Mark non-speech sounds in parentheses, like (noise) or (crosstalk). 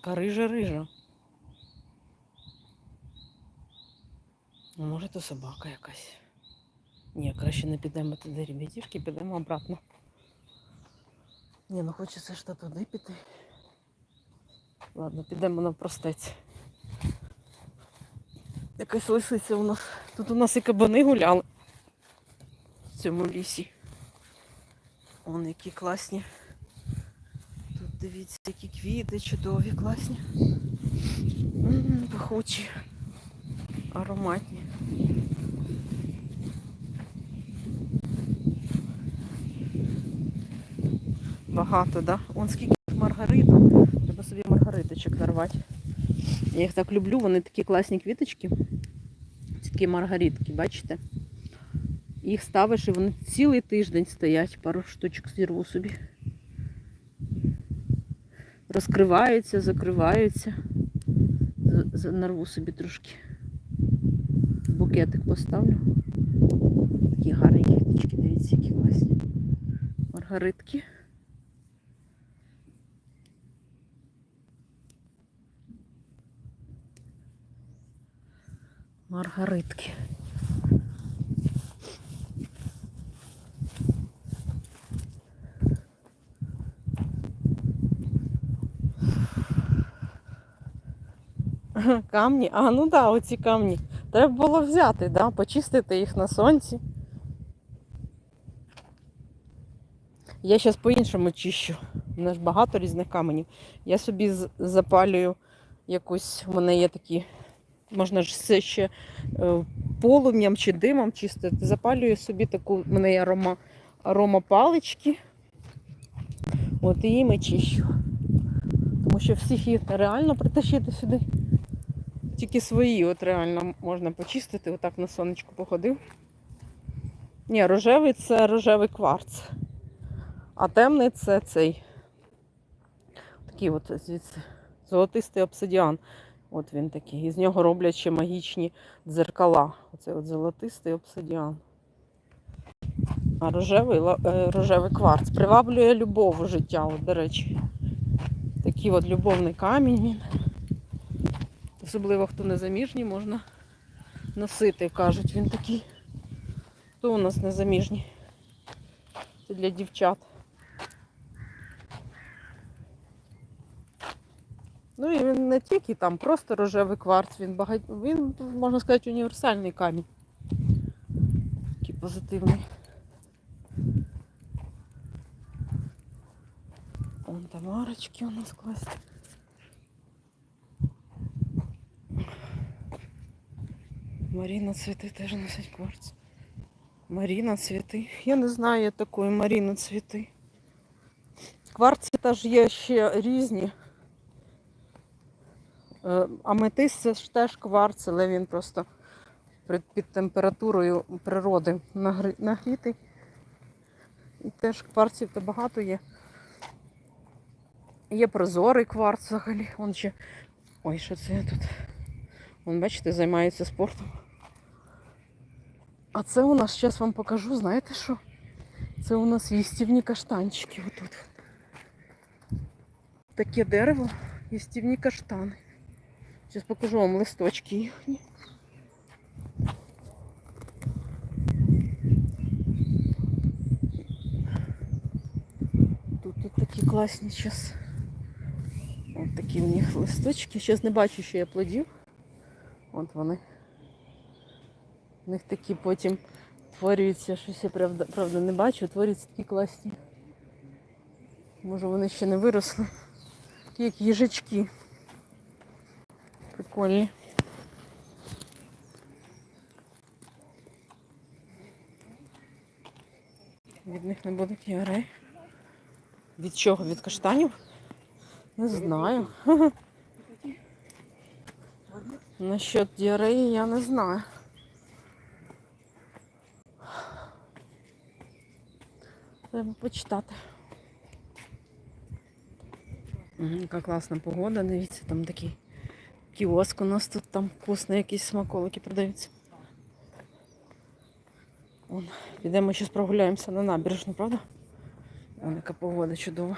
Така рижа-рижа. Ну, може, то собака якась. Ні, краще не підемо туди, ребятішки, підемо обратно. Ні, ну хочеться ж туди піти. Ладно, підемо навпростець. Якась лисиця у нас. Тут у нас і кабани гуляли в цьому лісі. Вон які класні. Дивіться, які квіти чудові, класні. Пахучі, ароматні. Багато, так? Да? Он скільки маргариток. Треба собі маргариточок нарвати. Я їх так люблю, вони такі класні квіточки. Ці такі маргаритки, бачите? Їх ставиш і вони цілий тиждень стоять, пару штучок зірву собі. Розкриваються, закриваються. Нарву собі трошки. Букетик поставлю. Такі гарні квіточки, дивіться, які класні. Маргаритки. Маргаритки. (laughs) Камні? А, ну так, да, оці камні. Треба було взяти, да? почистити їх на сонці. Я зараз по-іншому чищу. У мене ж багато різних каменів. Я собі запалюю якусь, у мене є такі, можна ж все ще е, полум'ям чи димом чистити. Запалюю собі таку, у мене є арома, арома палички. От і їм і чищу. Тому що всіх їх нереально притащити сюди. Тільки свої, от реально можна почистити, отак на сонечку походив. Ні, рожевий це рожевий кварц. А темний це цей. Такий от звідси золотистий обсидіан. От він такий. Із нього роблять ще магічні дзеркала. Оце от золотистий обсидіан. А рожевий, е, рожевий кварц приваблює любов у життя, от, до речі. Такий от любовний камінь. Особливо хто не заміжній, можна носити, кажуть, він такий. Хто у нас не заміжній? Це для дівчат. Ну і він не тільки там просто рожевий кварц, він багать... він, можна сказати, універсальний камінь. Такий позитивний. Вон там арочки у нас класні. Маріна цвіти теж носить кварц. Маріна цвіти. Я не знаю я такої Маріна цвіти. Кварці теж є ще різні. Е, Аметист це ж теж кварц, але він просто під температурою природи нагрітий. І теж кварців то багато є. Є прозорий кварц взагалі. Вон ще. Ой, що це я тут? Вон, бачите, займається спортом. А це у нас, зараз вам покажу, знаєте що? Це у нас їстівні каштанчики отут. Таке дерево, їстівні каштани. Зараз покажу вам листочки їхні. Тут, тут такі класні зараз. Ось такі у них листочки. Зараз не бачу, що я плодів. От вони. У них такі потім творюються, щось я правда, правда не бачу, творюються такі класні. Може вони ще не виросли. Такі як їжачки. Прикольні. Від них не буде діарей. Від чого? Від каштанів? Не знаю. (laughs) Насчет діареї я не знаю. Треба почитати. Мгм, Яка класна погода, дивіться, там такий кіоск у нас тут там вкусно, якісь смаколики продаються. Вон, підемо зараз прогуляємося на набережну, правда? Вон яка погода чудова.